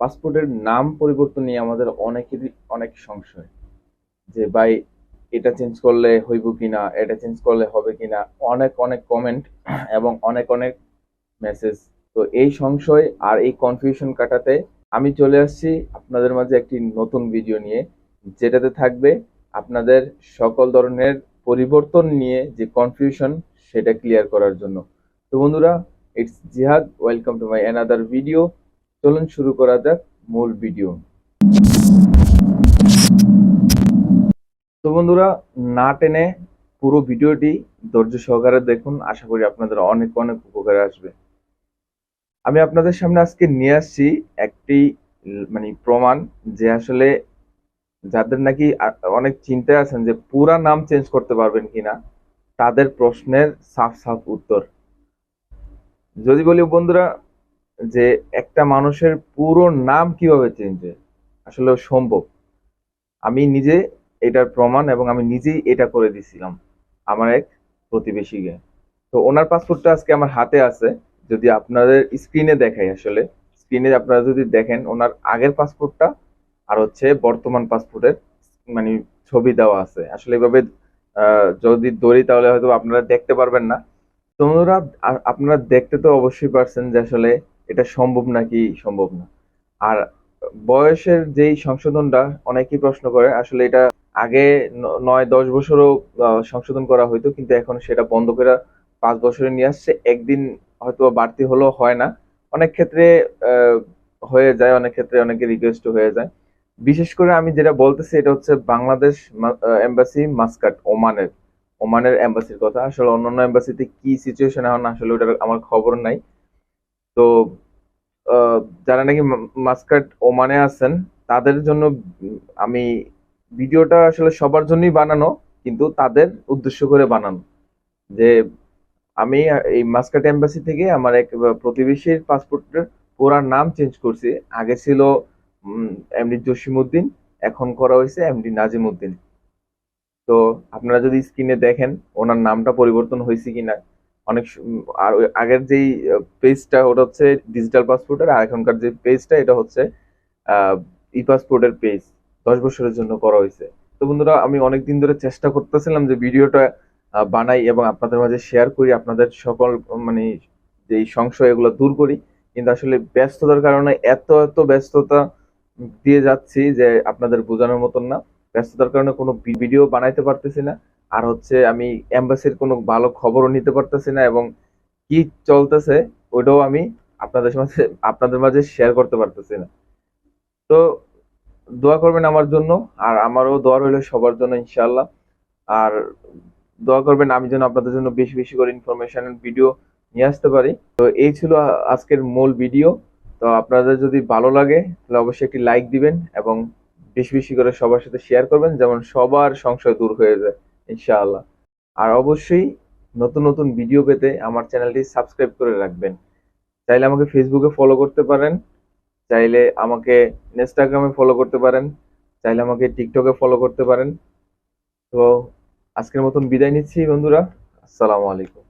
পাসপোর্টের নাম পরিবর্তন নিয়ে আমাদের অনেকেরই অনেক সংশয়। যে ভাই, এটা চেঞ্জ করলে হইব কিনা, এটা চেঞ্জ করলে হবে কিনা, অনেক অনেক কমেন্ট এবং অনেক অনেক মেসেজ তো এই সংশয় আর এই কনফিউশন কাটাতে আমি চলে আসছি আপনাদের মাঝে একটি নতুন ভিডিও নিয়ে, যেটাতে থাকবে আপনাদের সকল ধরনের পরিবর্তন নিয়ে যে কনফিউশন সেটা ক্লিয়ার করার জন্য। তো বন্ধুরা it's Jihad welcome to my another video চলুন শুরু করা যাক মূল ভিডিও। তো বন্ধুরা, না টেনে পুরো ভিডিওটি ধৈর্য সহকারে দেখুন। আশা করি আপনাদের অনেক অনেক উপকারে আসবে। আমি আপনাদের সামনে আজকে নিয়ে আসছি একটি মানে প্রমাণ যে আসলে যাদের নাকি অনেক চিন্তায় আছেন যে পুরা নাম চেঞ্জ করতে পারবেন কিনা, তাদের প্রশ্নের সাফ সাফ উত্তর। যদি বলি বন্ধুরা যে একটা মানুষের পুরো নাম কীভাবে চেঞ্জ হয়? আসলে সম্ভব। আমি নিজে এটার প্রমাণ এবং আমি নিজেই এটা করে দিছিলাম আমার এক প্রতিবেশীকে। তো ওনার পাসপোর্টটা আজকে আমার হাতে আছে। যদি আপনাদের স্ক্রিনে দেখাই আসলে স্ক্রিনে আপনারা যদি দেখেন, ওনার আগের পাসপোর্টটা আর হচ্ছে বর্তমান পাসপোর্টের মানে ছবি দেওয়া আছে। আসলে এভাবে যদি ধরি তাহলে হয়তো আপনারা দেখতে পারবেন না। তোমরা আপনারা দেখতে তো অবশ্যই পারছেন যে আসলে এটা সম্ভব নাকি সম্ভব না? আর বয়সের যেই সংশোধনটা অনেকেই প্রশ্ন করে, আসলে এটা আগে নয়, দশ বছরও সংশোধন করা হইতো, কিন্তু এখন সেটা বন্ধ করে পাঁচ বছরে নিয়ে আসছে। একদিন হয়তো বাড়তি হলেও হয় না। অনেক ক্ষেত্রে হয়ে যায়, অনেক ক্ষেত্রে অনেকে রিকোয়েস্ট হয়ে যায়। বিশেষ করে আমি যেটা বলতেছি, এটা হচ্ছে বাংলাদেশ এম্বাসি মাস্কাট, ওমানের ওমানের এম্বাসির কথা। আসলে অন্যান্য এম্বাসিতে কি সিচুয়েশন এখন, আসলে ওটার আমার খবর নাই। তো যারা নাকি মাস্কাট ওমানে আছেন, তাদের জন্য আমি ভিডিওটা আসলে সবার জন্যই বানানো, কিন্তু তাদের উদ্দেশ্য করে বানানো। যে আমি এই মাস্কাট এম্বাসি থেকে আমার এক প্রতিবেশীর পাসপোর্টের পুরা নাম চেঞ্জ করছি। আগে ছিল এমডি জসিমউদ্দিন, এখন করা হয়েছে এমডি নাজিমউদ্দিন। তো আপনারা যদি স্ক্রিনে দেখেন, ওনার নামটা পরিবর্তন হয়েছে কিনা অনেক আর আগের যেই পেজটা ওটা হচ্ছে ডিজিটাল পাসপোর্টের আর এখনকার যে পেজটা এটা হচ্ছে ই পাসপোর্টের পেজ দশ বছরের জন্য করা হয়েছে। তো বন্ধুরা, আমি অনেক দিন ধরে চেষ্টা করতেছিলাম যে ভিডিওটা বানাই এবং আপনাদের মাঝে শেয়ার করি, আপনাদের সকল মানে যেই সংশয় এগুলো দূর করি। কিন্তু আসলে ব্যস্ততার কারণে এত এত ব্যস্ততা দিয়ে যাচ্ছি যে আপনাদের বোঝানোর মতন না। ব্যস্ততার কারণে কোনো ভিডিও বানাইতে পারতেছি না। আর হচ্ছে আমি এম্বাসির কোনো ভালো খবরও নিতে পারতেছি না এবং কি চলতেছে ওইটাও আমি আপনাদের মাঝে আপনাদের মাঝে শেয়ার করতে পারতেছি না। তো দোয়া করবেন আমার জন্য আর আমারও দোয়া রইল সবার জন্য ইনশাআল্লাহ। আর দোয়া করবেন আমি যেন আপনাদের জন্য বেশি বেশি করে ইনফরমেশন ভিডিও নিয়ে আসতে পারি। তো এই ছিল আজকের মূল ভিডিও তো আপনাদের যদি ভালো লাগে তাহলে অবশ্যই একটি লাইক দিবেন এবং বেশি বেশি করে সবার সাথে শেয়ার করবেন, যেমন সবার সংশয় দূর হয়ে যায়। ইনশাআল্লাহ। আর অবশ্যই নতুন নতুন ভিডিও পেতে আমার চ্যানেলটি সাবস্ক্রাইব করে রাখবেন। চাইলে আমাকে ফেসবুকে ফলো করতে পারেন, চাইলে আমাকে ইনস্টাগ্রামে ফলো করতে পারেন, চাইলে আমাকে টিকটকে ফলো করতে পারেন। তো আজকের মতন বিদায় নিচ্ছি বন্ধুরা। আসসালামু আলাইকুম।